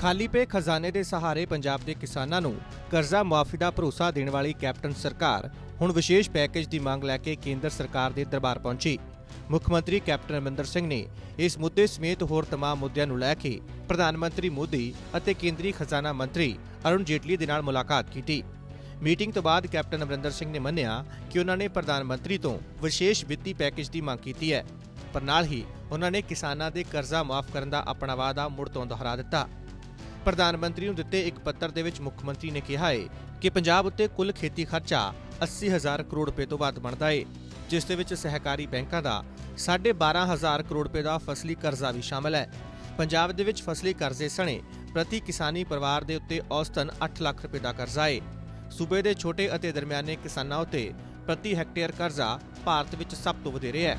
ਖਾਲੀ ਪਏ ਖਜ਼ਾਨੇ ਦੇ ਸਹਾਰੇ ਪੰਜਾਬ ਦੇ ਕਿਸਾਨਾਂ ਨੂੰ ਕਰਜ਼ਾ ਮੁਆਫੀ ਦਾ ਭਰੋਸਾ ਦੇਣ ਵਾਲੀ ਕੈਪਟਨ ਸਰਕਾਰ ਹੁਣ ਵਿਸ਼ੇਸ਼ ਪੈਕੇਜ ਦੀ ਮੰਗ ਲੈ ਕੇ ਕੇਂਦਰ ਸਰਕਾਰ ਦੇ ਦਰਬਾਰ ਪਹੁੰਚੀ ਮੁੱਖ ਮੰਤਰੀ ਕੈਪਟਨ ਅਮਰਿੰਦਰ ਸਿੰਘ ਨੇ ਇਸ ਮੁੱਦੇ ਸਮੇਤ ਹੋਰ तमाम ਮੁੱਦਿਆਂ ਨੂੰ ਲੈ ਕੇ ਪ੍ਰਧਾਨ ਮੰਤਰੀ ਮੋਦੀ ਅਤੇ ਕੇਂਦਰੀ ਖਜ਼ਾਨਾ ਮੰਤਰੀ ਅਰੁਣ ਜੇਟਲੀ ਦੇ ਨਾਲ ਮੁਲਾਕਾਤ ਕੀਤੀ ਮੀਟਿੰਗ ਤੋਂ ਬਾਅਦ ਕੈਪਟਨ ਅਮਰਿੰਦਰ ਸਿੰਘ ਨੇ ਮੰਨਿਆ ਕਿ ਉਹਨਾਂ ਨੇ ਪ੍ਰਧਾਨ ਮੰਤਰੀ ਤੋਂ ਵਿਸ਼ੇਸ਼ ਵਿੱਤੀ ਪੈਕੇਜ ਦੀ ਮੰਗ ਕੀਤੀ ਹੈ ਪਰ ਨਾਲ ਹੀ ਉਹਨਾਂ ਨੇ ਕਿਸਾਨਾਂ ਦੇ ਕਰਜ਼ਾ ਮਾਫ ਕਰਨ ਦਾ ਆਪਣਾ ਵਾਅਦਾ ਮੁੜ ਤੋਂ ਦੁਹਰਾ ਦਿੱਤਾ ਪ੍ਰਧਾਨ ਮੰਤਰੀ ਨੂੰ ਦਿੱਤੇ ਇੱਕ ਪੱਤਰ ਦੇ ਵਿੱਚ ਮੁੱਖ ਮੰਤਰੀ ਨੇ ਕਿਹਾ ਹੈ ਕਿ ਪੰਜਾਬ ਉੱਤੇ ਕੁੱਲ ਖੇਤੀ ਖਰਚਾ 80000 ਕਰੋੜ ਰੁਪਏ ਤੋਂ ਵੱਧ ਬਣਦਾ ਹੈ ਜਿਸ ਦੇ ਵਿੱਚ ਸਹਿਕਾਰੀ ਬੈਂਕਾਂ ਦਾ 12500 ਕਰੋੜ ਰੁਪਏ ਦਾ ਫਸਲੀ ਕਰਜ਼ਾ ਵੀ ਸ਼ਾਮਲ ਹੈ। ਪੰਜਾਬ ਦੇ ਵਿੱਚ ਫਸਲੀ ਕਰਜ਼ੇ ਸਣੇ ਪ੍ਰਤੀ ਕਿਸਾਨੀ ਪਰਿਵਾਰ ਦੇ ਉੱਤੇ ਔਸਤਨ 8 ਲੱਖ ਰੁਪਏ ਦਾ ਕਰਜ਼ਾ ਹੈ ਸੂਬੇ ਦੇ ਛੋਟੇ ਅਤੇ ਦਰਮਿਆਨੇ ਕਿਸਾਨਾਂ ਉੱਤੇ ਪ੍ਰਤੀ ਹੈਕਟੇਅਰ ਕਰਜ਼ਾ ਭਾਰਤ ਵਿੱਚ ਸਭ ਤੋਂ ਵਧੇਰੇ ਹੈ।